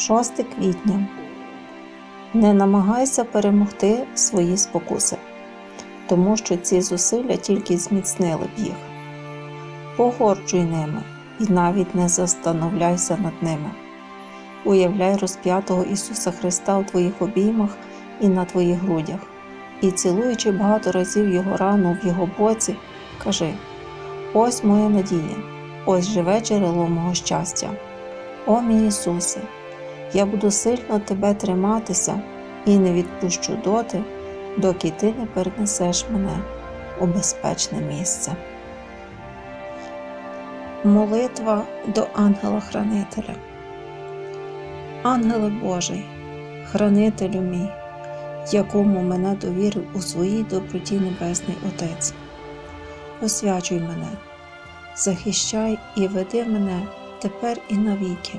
6 квітня. Не намагайся перемогти свої спокуси, тому що ці зусилля тільки зміцнили б їх. Погорджуй ними і навіть не застановляйся над ними. Уявляй розп'ятого Ісуса Христа у твоїх обіймах і на твоїх грудях, і цілуючи багато разів Його рану в Його боці, кажи: Ось моя надія, ось живе джерело мого щастя. О мій Ісусе, я буду сильно Тебе триматися і не відпущу доти, доки Ти не перенесеш мене у безпечне місце. Молитва до ангела-хранителя. Ангеле Божий, хранителю мій, якому мене довірив у своїй доброті Небесний Отець. Освячуй мене, захищай і веди мене тепер і навіки.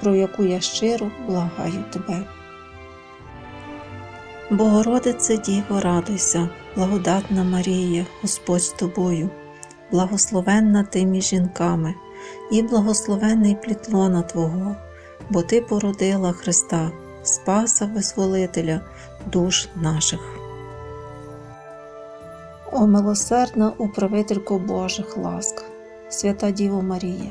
про яку я щиро благаю тебе. Богородице Діво, радуйся, благодатна Марія, Господь з тобою, благословенна ти між жінками, і благословенний плід лона Твого, бо Ти породила Христа, Спаса Визволителя душ наших. О милосердна управителько Божих ласк, свята Діво Марія,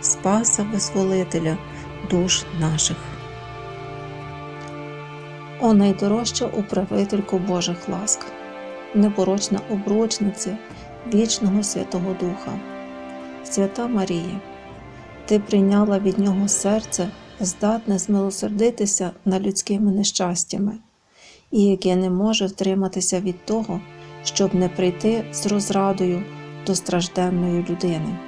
Спаса Визволителя душ наших. О найдорожча управителько Божих ласк, непорочна обручниця вічного Святого Духа, Свята Марія, Ти прийняла від Нього серце, здатне змилосердитися над людськими нещастями, і яке не може втриматися від того, щоб не прийти з розрадою до стражденної людини.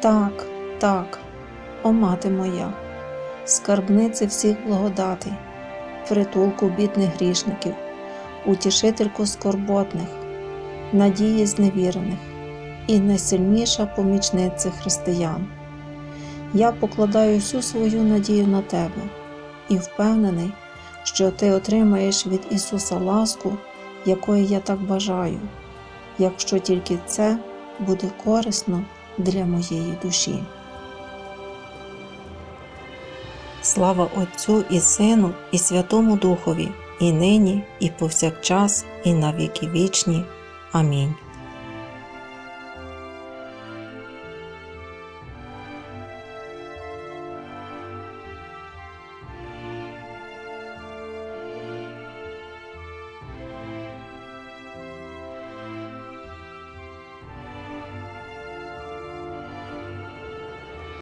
Так, так, о мати моя скарбниці всіх благодатей, притулку бідних грішників, утішительку скорботних, надії зневірених і найсильніша помічниця християн. Я покладаю всю свою надію на тебе і впевнений, що ти отримаєш від Ісуса ласку, якої я так бажаю, якщо тільки це буде корисно для моєї душі. Слава Отцю і Сину, і Святому Духові, і нині, і повсякчас, і на віки вічні. Амінь.